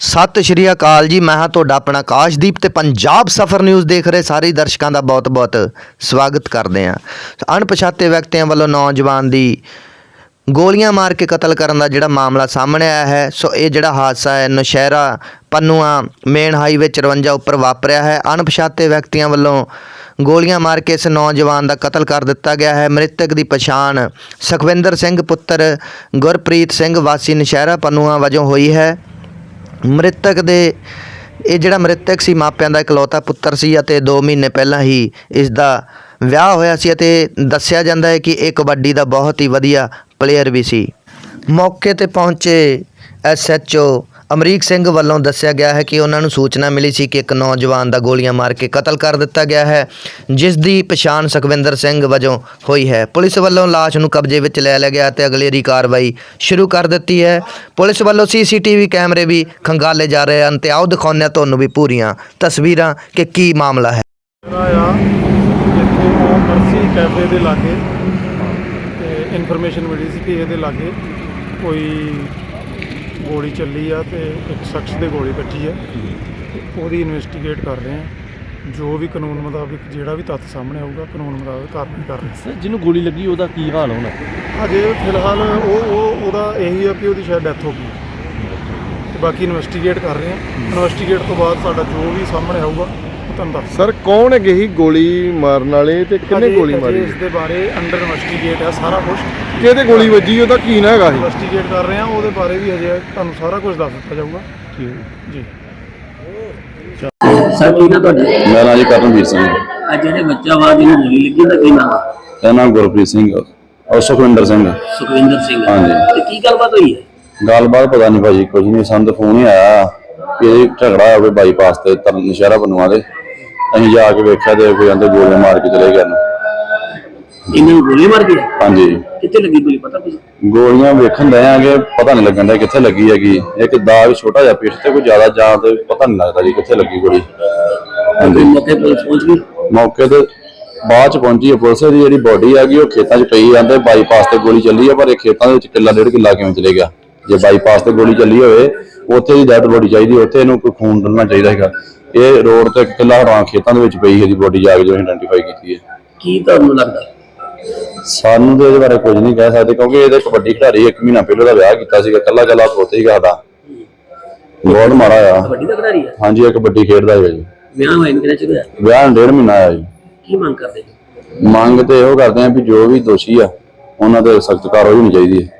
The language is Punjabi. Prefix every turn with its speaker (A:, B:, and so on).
A: ਸਤਿ ਸ਼੍ਰੀ ਅਕਾਲ ਜੀ, ਮੈਂ ਹਾਂ ਤੁਹਾਡਾ ਆਪਣਾ ਆਕਾਸ਼ਦੀਪ ਤੇ ਪੰਜਾਬ ਸਫਰ ਨਿਊਜ਼ ਦੇਖ ਰਹੇ ਸਾਰੇ ਦਰਸ਼ਕਾਂ ਦਾ ਬਹੁਤ-ਬਹੁਤ ਸਵਾਗਤ ਕਰਦੇ ਹਾਂ। ਅਣਪਛਾਤੇ ਵਿਅਕਤੀਆਂ ਵੱਲੋਂ ਨੌਜਵਾਨ ਦੀ ਗੋਲੀਆਂ ਮਾਰ ਕੇ ਕਤਲ ਕਰਨ ਦਾ ਜਿਹੜਾ ਮਾਮਲਾ ਸਾਹਮਣੇ ਆਇਆ ਹੈ, ਸੋ ਇਹ ਜਿਹੜਾ ਹਾਦਸਾ ਹੈ, ਨੌਸ਼ਹਿਰਾ ਪੰਨੂਆ ਮੇਨ ਹਾਈਵੇ 54 ਉੱਪਰ ਵਾਪਰਿਆ ਹੈ। ਅਣਪਛਾਤੇ ਵਿਅਕਤੀਆਂ ਵੱਲੋਂ ਗੋਲੀਆਂ ਮਾਰ ਕੇ ਇਸ ਨੌਜਵਾਨ ਦਾ ਕਤਲ ਕਰ ਦਿੱਤਾ ਗਿਆ ਹੈ। ਮ੍ਰਿਤਕ ਦੀ ਪਛਾਣ ਸੁਖਵਿੰਦਰ ਸਿੰਘ ਪੁੱਤਰ ਗੁਰਪ੍ਰੀਤ ਸਿੰਘ ਵਾਸੀ ਨੌਸ਼ਹਿਰਾ ਪੰਨੂਆ ਵਜੋਂ ਹੋਈ ਹੈ। ਮ੍ਰਿਤਕ ਦੇ, ਇਹ ਜਿਹੜਾ ਮ੍ਰਿਤਕ ਸੀ ਮਾਪਿਆਂ ਦਾ ਇਕਲੌਤਾ ਪੁੱਤਰ ਸੀ ਅਤੇ 2 ਮਹੀਨੇ ਪਹਿਲਾਂ ਹੀ ਇਸ ਦਾ ਵਿਆਹ ਹੋਇਆ ਸੀ ਅਤੇ ਦੱਸਿਆ ਜਾਂਦਾ ਹੈ ਕਿ ਇਹ ਕਬੱਡੀ ਦਾ ਬਹੁਤ ਹੀ ਵਧੀਆ ਪਲੇਅਰ ਵੀ ਸੀ। ਮੌਕੇ ਤੇ ਪਹੁੰਚੇ ਐਸਐਚਓ ਅਮਰੀਕ ਸਿੰਘ ਵੱਲੋਂ ਦੱਸਿਆ ਗਿਆ ਹੈ ਕਿ ਉਹਨਾਂ ਨੂੰ ਸੂਚਨਾ ਮਿਲੀ ਸੀ ਕਿ ਇੱਕ ਨੌਜਵਾਨ ਦਾ ਗੋਲੀਆਂ ਮਾਰ ਕੇ ਕਤਲ ਕਰ ਦਿੱਤਾ ਗਿਆ ਹੈ, ਜਿਸ ਦੀ ਪਛਾਣ ਸੁਖਵਿੰਦਰ ਸਿੰਘ ਵਜੋਂ ਹੋਈ ਹੈ। ਪੁਲਿਸ ਵੱਲੋਂ ਲਾਸ਼ ਨੂੰ ਕਬਜ਼ੇ ਵਿੱਚ ਲੈ ਲਿਆ ਗਿਆ ਤੇ ਅਗਲੇਰੀ ਕਾਰਵਾਈ ਸ਼ੁਰੂ ਕਰ ਦਿੱਤੀ ਹੈ। ਪੁਲਿਸ ਵੱਲੋਂ ਸੀਸੀਟੀਵੀ ਕੈਮਰੇ ਵੀ ਖੰਗਾਲੇ ਜਾ ਰਹੇ ਹਨ ਤੇ ਆਓ ਦਿਖਾਉਂਦੇ ਹਾਂ ਤੁਹਾਨੂੰ ਵੀ ਪੂਰੀਆਂ ਤਸਵੀਰਾਂ ਕਿ ਕੀ ਮਾਮਲਾ ਹੈ।
B: ਜਿਹੜਾ ਆ ਇੱਥੇ ਉਹ ਮਰਸੀ ਕੈਫੇ ਦੇ ਲਾਗੇ ਤੇ ਇਨਫੋਰਮੇਸ਼ਨ ਮਿਲੀ ਸੀ ਕਿ ਇਹਦੇ ਲਾਗੇ ਕੋਈ ਗੋਲੀ ਚੱਲੀ ਆ ਤੇ ਇੱਕ ਸ਼ਖਸ ਦੇ ਗੋਲੀ ਵੱਜੀ ਆ। ਤੇ ਉਹਦੀ ਇਨਵੈਸਟੀਗੇਟ ਕਰ ਰਹੇ ਆ। ਜੋ ਵੀ ਕਾਨੂੰਨ ਮੁਤਾਬਿਕ ਜਿਹੜਾ ਵੀ ਤੱਥ ਸਾਹਮਣੇ ਆਊਗਾ ਕਾਨੂੰਨ ਮੁਤਾਬਿਕ ਕਾਰਵਾਈ ਕਰ ਰਹੇ
C: ਸਰ ਜਿਹਨੂੰ ਗੋਲੀ ਲੱਗੀ ਉਹਦਾ ਕੀ ਹਾਲ ਹੋਣਾ?
B: ਆ ਅਜੇ ਫਿਲਹਾਲ ਉਹ ਉਹ ਉਹਦਾ ਇਹੀ ਆ ਕਿ ਉਹਦੀ ਸ਼ਾਇਦ ਡੈਥ ਹੋ ਗਈ। ਤੇ ਬਾਕੀ ਇਨਵੈਸਟੀਗੇਟ ਕਰ ਰਹੇ ਆ। ਇਨਵੈਸਟੀਗੇਟ ਤੋਂ ਬਾਅਦ ਸਾਡਾ ਜੋ ਵੀ ਸਾਹਮਣੇ ਆਊਗਾ ਤੁਹਾਨੂੰ ਦੱਸ
D: ਸਰ ਕੌਣ ਹੈਗੇ ਸੀ ਗੋਲੀ ਮਾਰਨ ਵਾਲੇ ਤੇ ਕਿੰਨੇ ਗੋਲੀ ਮਾਰੀ?
B: ਇਸ ਦੇ ਬਾਰੇ ਅੰਡਰ ਇਨਵੈਸਟੀਗੇਟ ਆ ਸਾਰਾ ਕੁਝ
D: ਕਿਹਦੇ ਗੋਲੀ ਵੱਜੀ ਉਹਦਾ ਕੀ ਨਾ ਹੈਗਾ ਸੀ?
B: ਇਨਵੈਸਟੀਗੇਟ ਕਰ ਰਹੇ ਆ ਉਹਦੇ ਬਾਰੇ ਵੀ ਹਜੇ ਤੁਹਾਨੂੰ ਸਾਰਾ ਕੁਝ ਦੱਸ ਦਿੱਤਾ ਜਾਊਗਾ। ਜੀ।
E: ਸਰ ਕੀ ਨਾ ਤੁਹਾਡਾ?
F: ਮੇਰਾ ਨਾਮ ਜੀ ਕਰਨਵੀਰ ਸਿੰਘ। ਹੈ।
E: ਅੱਜ ਜਿਹੜੇ ਬੱਚਾ ਵਾ ਜਿਹਨੂੰ ਗੋਲੀ ਲੱਗੀ ਉਹਦਾ ਕੀ ਨਾਮ
F: ਮੇਰਾ ਨਾਮ ਗੁਰਪ੍ਰੀਤ ਸਿੰਘ ਔਰ ਸੁਖਵਿੰਦਰ ਸਿੰਘ
E: ਸੁਖਵਿੰਦਰ ਸਿੰਘ
F: ਹਾਂਜੀ।
E: ਤੇ ਕੀ ਗੱਲਬਾਤ ਹੋਈ ਹੈ?
F: ਗੱਲਬਾਤ ਪਤਾ ਨਹੀਂ ਭਾਜੀ ਕੁਝ ਨਹੀਂ। ਤਾਂ ਫੋਨ ਹੀ ਆਇਆ ਕਿ ਇਹ ਝਗੜਾ ਹੋਵੇ ਬਾਈਪਾਸ ਤੇ ਤਰਨ ਨਸ਼ਹਿਰਾ ਬਨੂਆ ਦੇ। ਅਸੀਂ ਜਾ ਕੇ ਵੇਖਿਆ ਤੇ ਕੋਈ ਕਹਿੰਦੇ ਗੋਲੀਆਂ ਮਾਰ ਕੇ ਚਲੇ ਗਏ ਨੇ
E: ਇਹਨਾਂ ਨੂੰ ਗੋਲੀ ਮਾਰ ਗਿਆ
F: ਹਾਂਜੀ।
E: ਕਿੱਥੇ ਲੱਗੀ ਗੋਲੀ ਪਤਾ ਕੁਝ
F: ਗੋਲੀਆਂ ਵੇਖਣ ਦੇ ਆਂਗੇ ਪਤਾ ਨਹੀਂ ਲੱਗਣ ਦਾ ਕਿੱਥੇ ਲੱਗੀ ਹੈਗੀ। ਇੱਕ ਦਾਗ ਛੋਟਾ ਜਿਹਾ ਪਿੱਠ ਤੇ ਕੋਈ ਜ਼ਿਆਦਾ ਜਾਂ ਤੇ ਪਤਾ ਨਹੀਂ ਲੱਗਦਾ ਜੀ ਕਿੱਥੇ ਲੱਗੀ ਗੋਲੀ। ਹਾਂਜੀ।
E: ਮੌਕੇ ਪੁਲਿਸ ਪਹੁੰਚ ਗਈ?
F: ਮੌਕੇ ਤੇ ਬਾਅਦ ਚ ਪਹੁੰਚੀ ਹੈ ਪੁਲਿਸ ਦੀ ਜਿਹੜੀ ਬੋਡੀ ਆ ਗਈ ਉਹ ਖੇਤਾਂ 'ਚ ਪਈ ਜਾਂਦੇ ਬਾਈਪਾਸ ਤੇ ਗੋਲੀ ਚੱਲੀ ਆ ਪਰ ਇਹ ਖੇਤਾਂ ਦੇ ਵਿੱਚ ਕਿੱਲਾ ਡੇਢ ਕਿੱਲਾ ਕਿਵੇਂ ਚਲੇ ਗਿਆ? ਜੇ ਬਾਈਪਾਸ ਤੇ ਗੋਲੀ ਚੱਲੀ ਹੋਵੇ ਉੱਥੇ ਦੀ ਡੈਡ ਬੋਡੀ ਚਾਹੀਦੀ ਉੱਥੇ ਇਹਨੂੰ ਕੋਈ ਖੂਨ ਡਲਣਾ ਚਾਹੀਦਾ ਹੈਗਾ। ਇਹ ਰੋਡ ਤੇ ਕਿੱਲਾ ਹਰਾਂ ਖੇਤਾਂ ਦੇ ਵਿੱਚ ਪਈ ਇਹਦੀ ਬੋਡੀ ਜਾ ਕੇ ਜੋ ਆਇਡੈਂਟੀਫਾਈ ਕੀਤੀ ਹੈ।
E: ਕੀ ਤੁਹਾਨੂੰ ਲੱਗਦਾ?
F: ਸਾਨੂੰ ਤੇ ਇਹਦੇ ਬਾਰੇ ਕੁਝ ਨਹੀਂ ਕਹਿ ਸਕਦੇ ਕਿਉਂਕਿ ਇਹਦੇ ਕਬੱਡੀ ਖਿਡਾਰੀ ਇੱਕ ਮਹੀਨਾ ਪਹਿਲਾਂ ਦਾ ਵਿਆਹ ਕੀਤਾ ਸੀਗਾ ਕੱਲਾ ਕੱਲਾ ਪੋਤੇ ਸੀਗਾ ਸਾਡਾ ਬਹੁਤ ਮਾਰਾ ਆ।
E: ਕਬੱਡੀ ਦਾ ਖਿਡਾਰੀ ਹੈ
F: ਹਾਂਜੀ ਇਹ ਕਬੱਡੀ ਖੇਡਦਾ ਹੈਗਾ ਜੀ।
E: ਵਿਆਹ ਹੋਇਆ ਨੂੰ ਕਿਹੜਾ ਚੁੱਕਿਆ
F: ਵਿਆਹ ਨੂੰ ਡੇਢ ਮਹੀਨਾ ਆਇਆ ਜੀ।
E: ਕੀ ਮੰਗ ਕਰਦੇ?
F: ਮੰਗ ਤੇ ਇਹੋ ਕਰਦੇ ਆ ਵੀ ਜੋ ਵੀ ਦੋਸ਼ੀ ਆ ਉਹਨਾਂ ਤੇ ਸਖਤ ਕਾਰਵਾਈ ਹੋਣੀ ਚਾਹੀਦੀ ਹੈ।